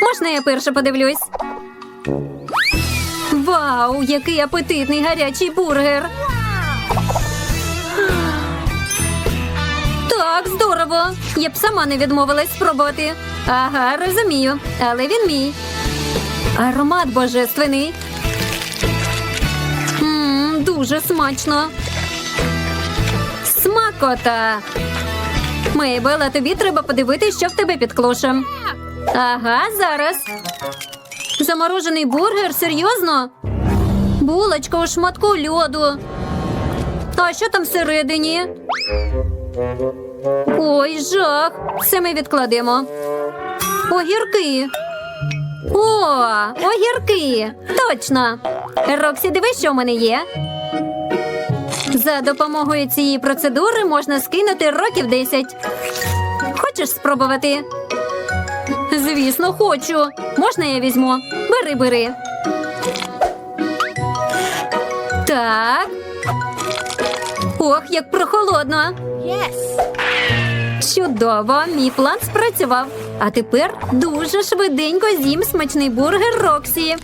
Можна я перша подивлюсь? Вау, який апетитний гарячий бургер! Так, здорово. Я б сама не відмовилась спробувати. Ага, розумію, але він мій. Аромат божественний. Мм, дуже смачно. Смакота. Мейбел, а тобі треба подивитися, що в тебе під клошем. Ага, зараз. Заморожений бургер, серйозно? Булочка у шматку льоду. А що там всередині? Ой, жах. Це ми відкладемо. Огірки. О, огірки. Точно. Роксі, дивись, що в мене є. За допомогою цієї процедури можна скинути років 10. Хочеш спробувати? Звісно, хочу. Можна я візьму? Бери, бери. Так. Ох, як прохолодно. Чудово, мій план спрацював. А тепер дуже швиденько з'їм смачний бургер Роксі.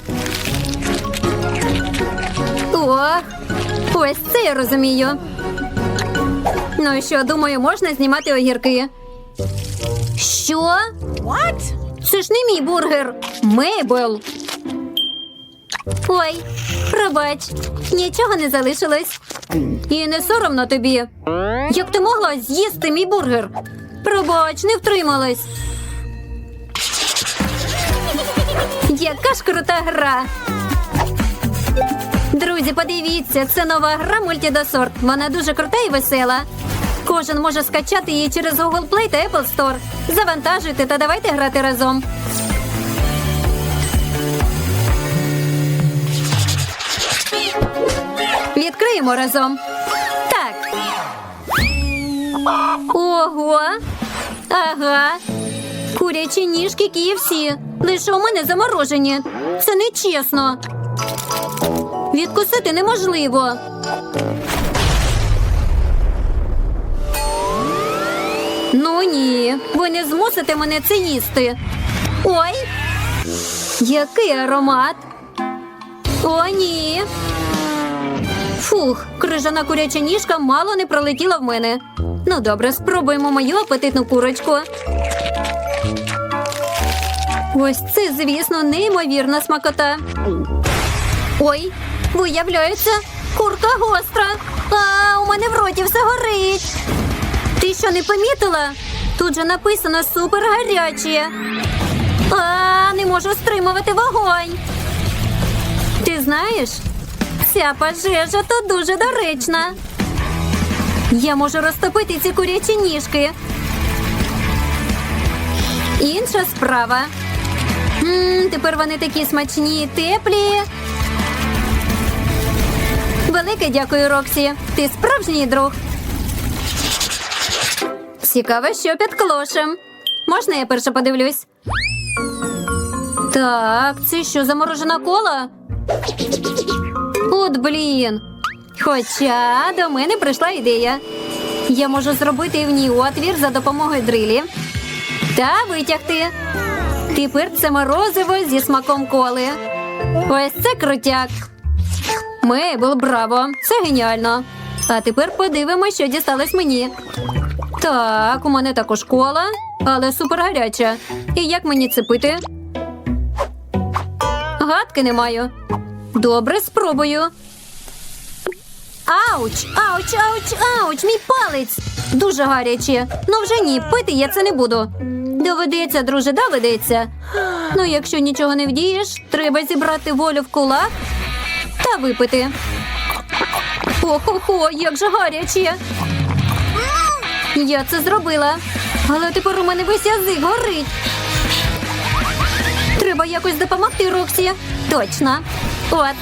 Ох, ось це я розумію. Ну що, думаю, можна знімати огірки. Що? What? Це ж не мій бургер. Мейбл. Ой, пробач, нічого не залишилось. І не соромно тобі. Як ти могла з'їсти мій бургер? Пробач, не втрималась. Яка ж крута гра. Друзі, подивіться, це нова гра Мультідосорт. Вона дуже крута і весела. Кожен може скачати її через Google Play та Apple Store. Завантажуйте та давайте грати разом. Відкриємо разом. Так. Ого. Ага. Курячі ніжки KFC. Лише у мене заморожені. Це нечесно. Відкусити неможливо. Ну ні, ви не змусите мене це їсти. Ой, який аромат. О, ні. Фух, крижана куряча ніжка мало не пролетіла в мене. Ну добре, спробуємо мою апетитну курочку. Ось це, звісно, неймовірна смакота. Ой, виявляється, курка гостра. А у мене в роті все горить. Ти що не помітила? Тут же написано супер гаряче. А, не можу стримувати вогонь. Ти знаєш, ця пожежа тут дуже доречна. Я можу розтопити ці курячі ніжки. Інша справа. м тепер вони такі смачні і теплі. Велике дякую, Роксі. Ти справжній друг. Цікаво, що під клошем. Можна я перше подивлюсь? Так, це що, заморожена кола? От блін. Хоча до мене прийшла ідея. Я можу зробити в ній отвір за допомогою дрилі та витягти. Тепер це морозиво зі смаком коли. Ось це крутяк. Мейбл, браво! Це геніально. А тепер подивимось, що дісталось мені. Так, у мене також кола, але супер гаряча. І як мені це пити? Гадки не маю. Добре, спробую. Ауч, ауч, ауч, ауч, мій палець. Дуже гаряче. Ну вже ні, пити я це не буду. Доведеться, друже, доведеться. Ну, якщо нічого не вдієш, треба зібрати волю в кулак та випити. Охо-хо, як же гаряче. Я це зробила. Але тепер у мене весь язик горить. Треба якось допомогти Роксі. Точно. От,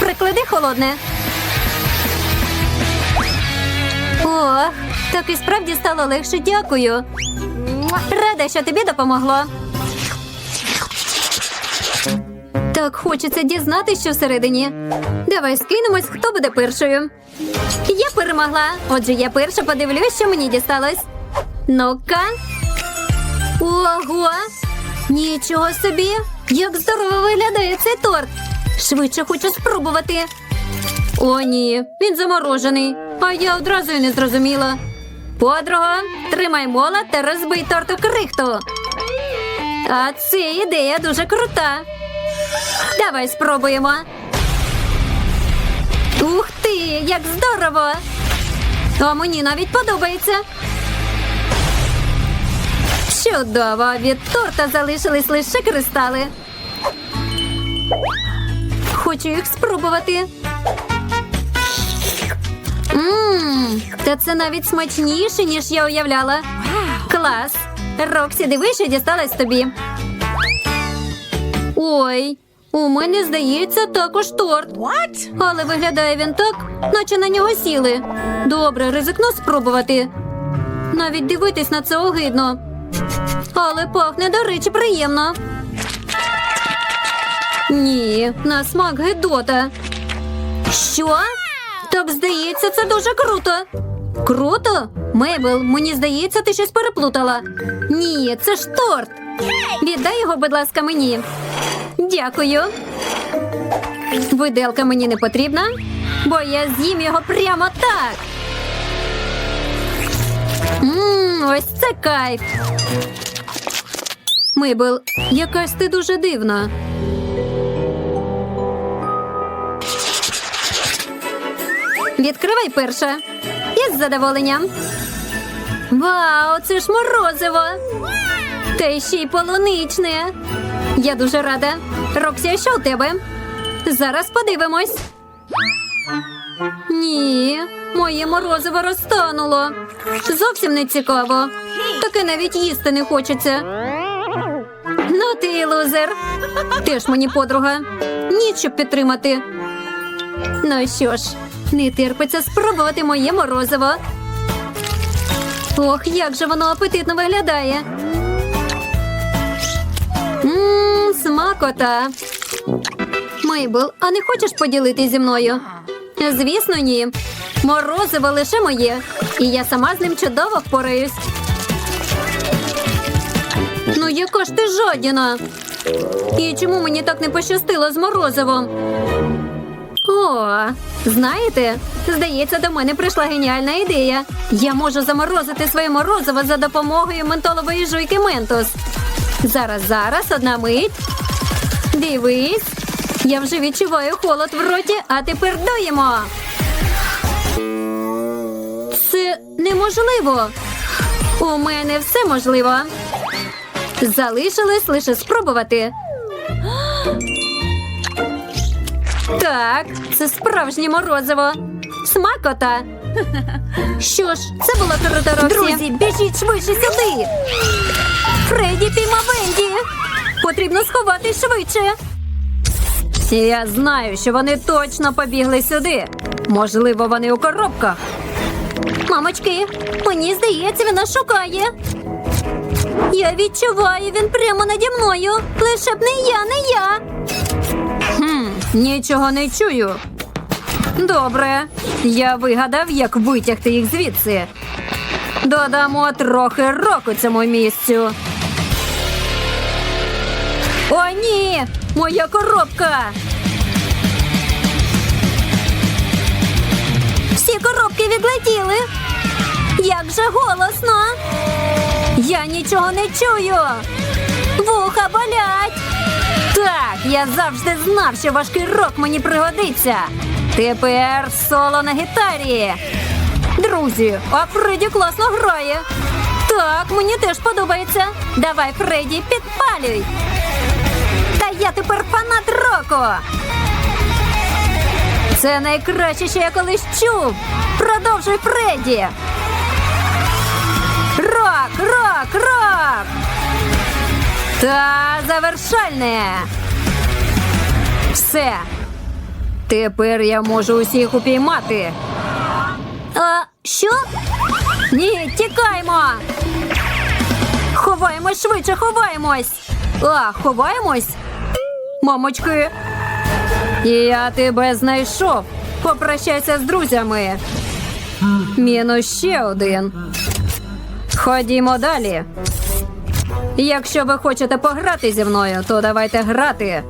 приклади холодне. Ох, так і справді стало легше. Дякую. Рада, що тобі допомогло. Так хочеться дізнатися, що всередині. Давай скинемось, хто буде першою. Я перемогла. Отже, я перша подивлюсь, що мені дісталось. Ну-ка. Ого! Нічого собі! Як здорово виглядає цей торт! Швидше хочу спробувати. О, ні, він заморожений, а я одразу й не зрозуміла. Подруга, тримай мола та розбий торт у крихту. А це ідея дуже крута. Давай спробуємо. Ух ти, як здорово! А мені навіть подобається. Чудово! Від торта залишились лише кристали. Хочу їх спробувати. Ммм, та це навіть смачніше, ніж я уявляла. Клас! Роксі, диви, що дісталась тобі. Ой, у мене здається також торт. What? Але виглядає він так, наче на нього сіли. Добре, ризикну спробувати. Навіть дивитись на це огидно. Але пахне, до речі, приємно. Ні, на смак гидота. Що? Так здається, це дуже круто. Круто? Мейбл, мені здається, ти щось переплутала. Ні, це ж торт. Віддай його, будь ласка, мені. Дякую. Виделка мені не потрібна, бо я з'їм його прямо так. Ммм, ось це кайф. Мейбл, якась ти дуже дивна. Відкривай перше. Із задоволенням. Вау, це ж морозиво. Та ще й полуничне. Я дуже рада. Роксі, що у тебе? Зараз подивимось. Ні, моє морозиво розтануло. Зовсім не цікаво. Таке навіть їсти не хочеться. Ну ти лузер. Теж мені подруга. Ніч щоб підтримати. Ну що ж, не терпиться спробувати моє морозиво. Ох, як же воно апетитно виглядає. Смакота. Мейбл, а не хочеш поділитись зі мною? Звісно, ні. Морозиво лише моє, і я сама з ним чудово впораюсь. Ну, яка ж ти жадіна? І чому мені так не пощастило з морозивом? О, знаєте, здається, до мене прийшла геніальна ідея. Я можу заморозити своє морозиво за допомогою ментолової жуйки Ментос. Зараз, зараз, одна мить. Дивись. Я вже відчуваю холод в роті, а тепер дуємо. Це неможливо. У мене все можливо. Залишилось лише спробувати. Так, це справжнє морозиво. Смакота. Що ж, це було круто, Друзі, біжіть швидше сюди. Фредді піймав Венді. Потрібно сховатись швидше. Я знаю, що вони точно побігли сюди. Можливо, вони у коробках. Мамочки, мені здається, він нас шукає. Я відчуваю, він прямо наді мною. Лише б не я, не я. Хм, нічого не чую. Добре, я вигадав, як витягти їх звідси. Додамо трохи року цьому місцю. О, ні! Моя коробка! Всі коробки відлетіли. Як же голосно! Я нічого не чую. Вуха болять. Так, я завжди знав, що важкий рок мені пригодиться. Тепер соло на гітарі. Друзі, а Фредді класно грає. Так, мені теж подобається. Давай, Фредді, підпалюй. Та я тепер фанат року. Це найкраще, що я колись чув. Продовжуй, Фредді. Рок, рок, рок. Та завершальне. Все. Тепер я можу усіх упіймати. А, що? Ні, тікаймо. Ховаємось швидше, ховаємось. А, ховаємось? Мамочки. Я тебе знайшов. Попрощайся з друзями. Мінус ще один. Ходімо далі. Якщо ви хочете пограти зі мною, то давайте грати.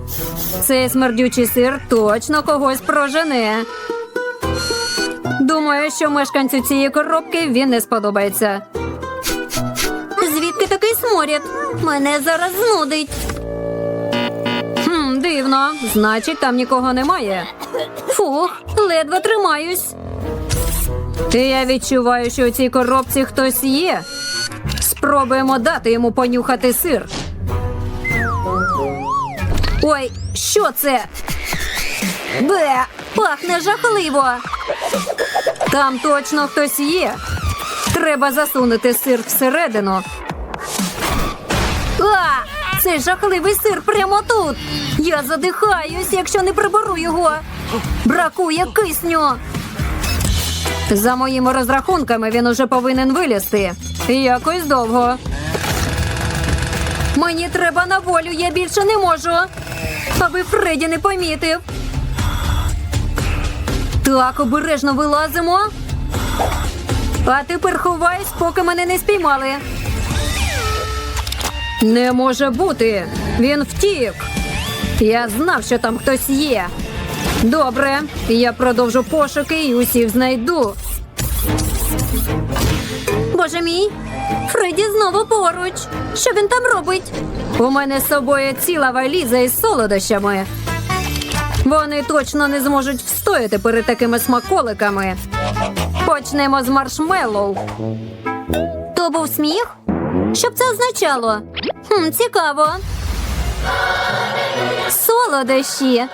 Цей смердючий сир точно когось прожене. Думаю, що мешканцю цієї коробки він не сподобається. Звідки такий сморід? Мене зараз знудить. Дивно. Значить, там нікого немає. Фух, ледве тримаюсь. Я відчуваю, що у цій коробці хтось є. Спробуємо дати йому понюхати сир. Ой, що це? Бе, пахне жахливо. Там точно хтось є. Треба засунути сир всередину. А! Цей жахливий сир прямо тут. Я задихаюсь, якщо не приберу його. Бракує кисню. За моїми розрахунками він уже повинен вилізти. Якось довго. Мені треба на волю, я більше не можу. Аби Фредді не помітив. Так, обережно вилазимо. А тепер ховаюсь, поки мене не спіймали. Не може бути. Він втік. Я знав, що там хтось є. Добре, я продовжу пошуки і усіх знайду. Боже мій, Фредді знову поруч. Що він там робить? У мене з собою ціла валіза із солодощами. Вони точно не зможуть встояти перед такими смаколиками. Почнемо з маршмеллоу. То був сміх? Що б це означало? Хм, Цікаво. Солодощі.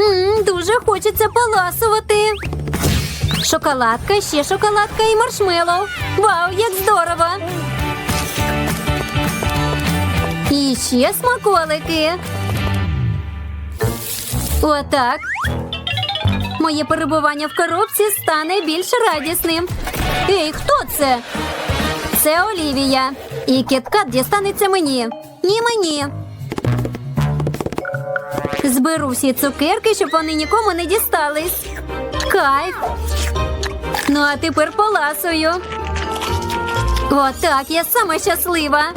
М, дуже хочеться поласувати. Шоколадка, ще шоколадка і маршмеллоу. Вау, як здорово! І ще смаколики. Отак. Моє перебування в коробці стане більш радісним. Ей, хто це? Це Олівія. І кіткат дістанеться мені. Ні мені. Зберу всі цукерки, щоб вони нікому не дістались. Кайф. Ну, а тепер поласую. Отак, я сама щаслива.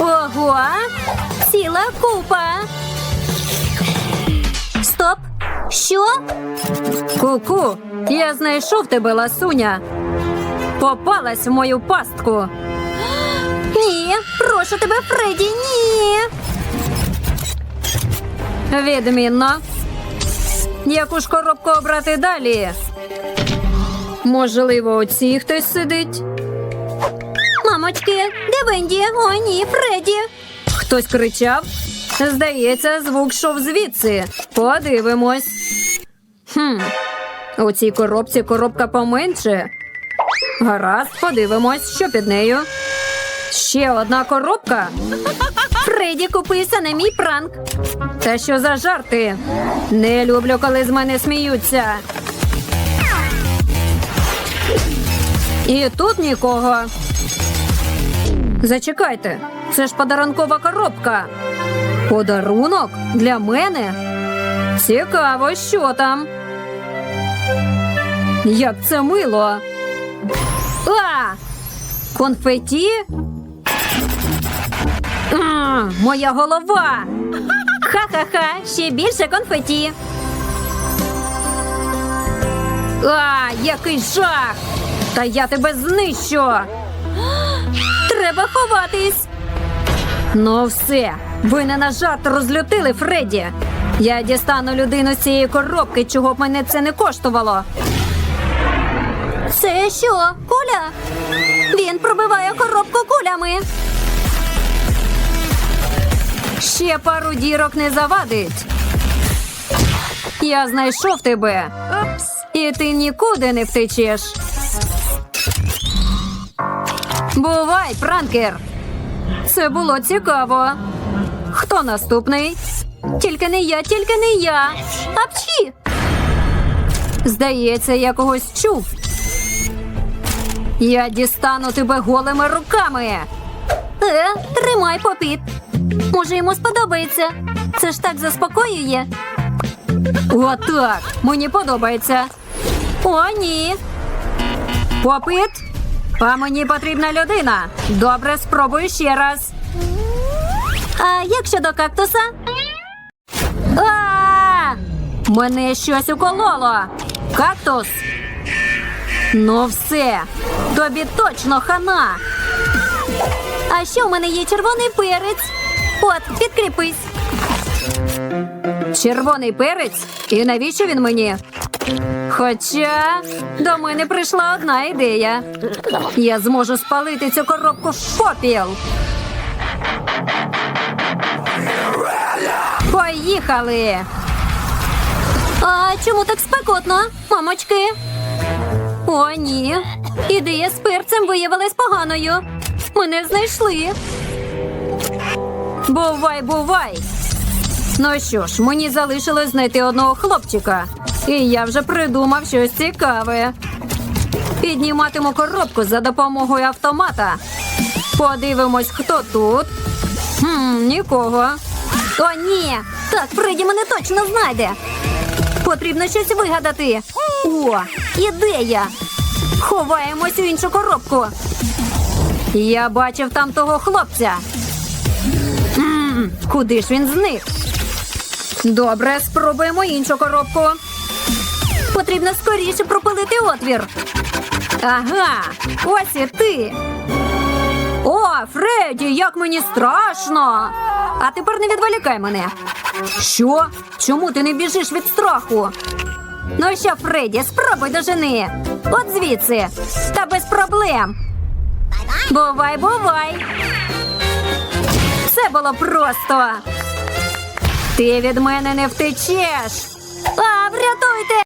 Ого! Ціла купа. Що? Ку-ку, я знайшов тебе, ласуня. Попалась в мою пастку. Ні, прошу тебе, Фредді, ні. Відмінно. Яку ж коробку обрати далі? Можливо, у цій хтось сидить. Мамочки, де Венді? О, ні, Фредді. Хтось кричав. Здається, звук йшов звідси. Подивимось. Хм, у цій коробці коробка поменше. Гаразд, подивимось, що під нею. Ще одна коробка. Фредді купився на мій пранк. Та що за жарти? Не люблю, коли з мене сміються. І тут нікого. Зачекайте, це ж подарункова коробка. Подарунок для мене. Цікаво, що там. Як це мило. А! Конфеті? А, моя голова. Ха-ха-ха, ще більше конфеті. А, який жах! Та я тебе знищу. Треба ховатись. Ну, все. Ви не на жарт розлютили Фредді. Я дістану людину з цієї коробки, чого б мене це не коштувало. Це що, куля? Він пробиває коробку кулями. Ще пару дірок не завадить. Я знайшов тебе. І ти нікуди не втечеш. Бувай, пранкер. Це було цікаво. Хто наступний? Тільки не я, тільки не я. Апчі! Здається, я когось чув. Я дістану тебе голими руками. Е, тримай попіт. Може, йому сподобається. Це ж так заспокоює. Отак. Мені подобається. О, ні. Попит? А мені потрібна людина. Добре, спробую ще раз. А як щодо кактуса? Мене щось укололо. Кактус. Ну все, тобі точно хана. А ще у мене є червоний перець. От, підкріпись. Червоний перець? І навіщо він мені? Хоча до мене прийшла одна ідея. Я зможу спалити цю коробку в попіл. Поїхали. А чому так спекотно, мамочки? О, ні. Ідея з перцем виявилась поганою. Мене знайшли. Бувай, бувай. Ну що ж, мені залишилось знайти одного хлопчика. І я вже придумав щось цікаве. Підніматиму коробку за допомогою автомата. Подивимось, хто тут. Хм, нікого. О, ні! Так, Фредді мене точно знайде. Потрібно щось вигадати. О, ідея! Ховаємось у іншу коробку. Я бачив там того хлопця. М, куди ж він зник? Добре, спробуємо іншу коробку. Потрібно скоріше пропилити отвір. Ага, ось і ти. О, Фредді, як мені страшно. А тепер не відволікай мене. Що? Чому ти не біжиш від страху? Ну що, Фредді, спробуй дожени. От звідси. Та без проблем. Бувай, бувай. Все було просто. Ти від мене не втечеш. А, врятуйте!